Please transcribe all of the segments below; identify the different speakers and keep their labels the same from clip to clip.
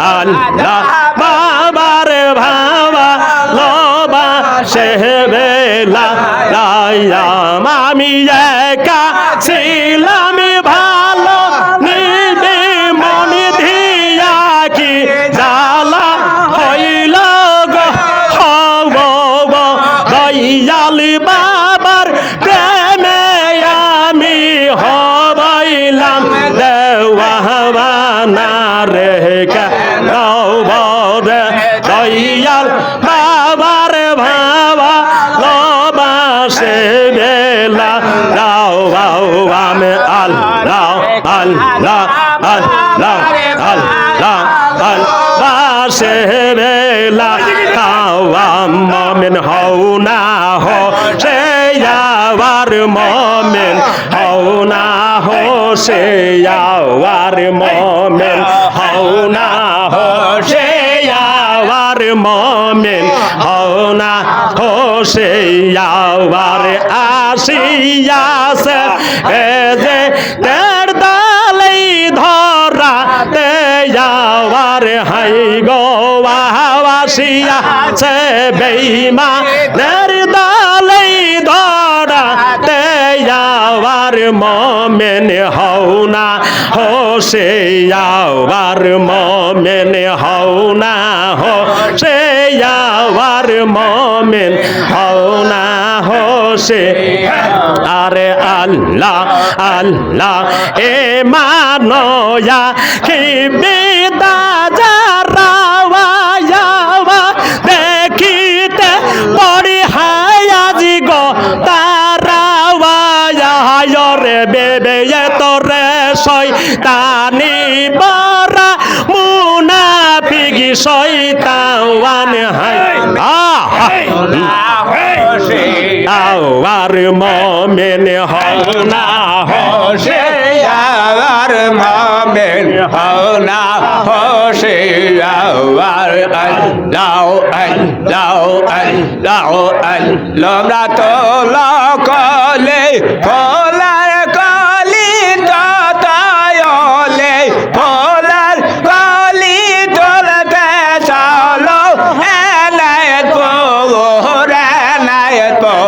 Speaker 1: আল্লাহ বাবার ভাবা লবা রে আল্লাহ আল্লাহ আল্লাহ আল্লাহ আল্লাহ সে বেলা কাওয়াম মমিন হও না হো সে আবার মমিন হও না হো সে আবার মমিন হও না হো সে আবার মমিন হও না হো সে আবার আসিয়াছে এ যে যাওয়ার হাই গো সে বেইমা নের দালাই ধরা তে যাওয়ার মমেন হও না, হো সে যাওয়ার মমেন হও না, হো সে যাওয়ার মমেন হও না, হো সে আরে আল্লাহ আল্লাহ, এ মানয়া কি আওয়ার মমেন হও না
Speaker 2: হোসে আর মামেন হওনা হোসে আর আল্লাহ আল্লাহ আল্লাহ আল্লাহ। তো লকলে ফলার কলি ততায়লে ফলার কলি তোলতে চলো এলায় পোরে এলায় পোরে পোরসা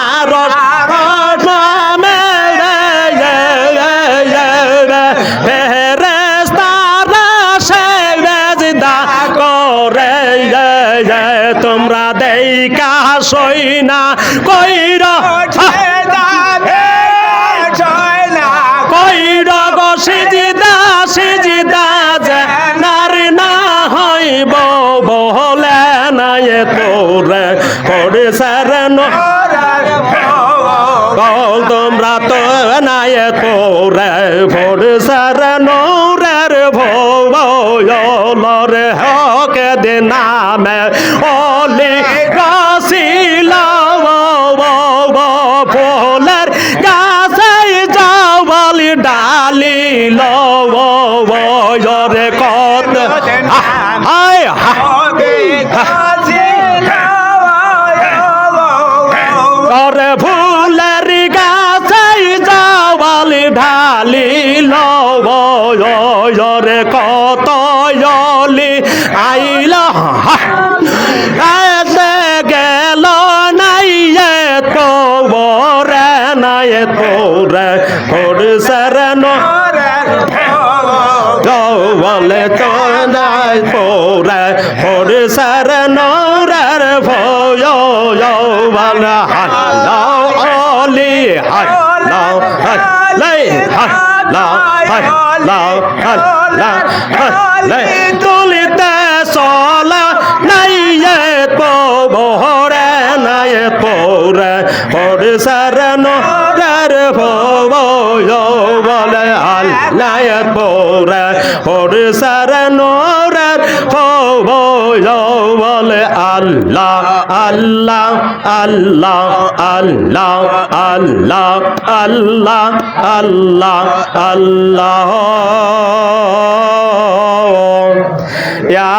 Speaker 2: নাই
Speaker 1: তোরে করে সারন কল তোমরা তো নাই তোরে ভোর সারন রের ভোলরে হকে দে নামে। রায় তোরা হোর সারানো গলে তোরায় তোরা হোর সারানো রার ভয় হাল্লাও অলি হাল্লাও হাল্লাই হাল্লাও হাল্লাও হাল্লা হাল্লাই তুলি বলে আল্লাহ পোরে হরে সার নরার বলে আল্লাহ আল্লাহ আল্লাহ আল্লাহ আল্লাহ আল্লাহ আল্লাহ আল্লাহ। ইয়া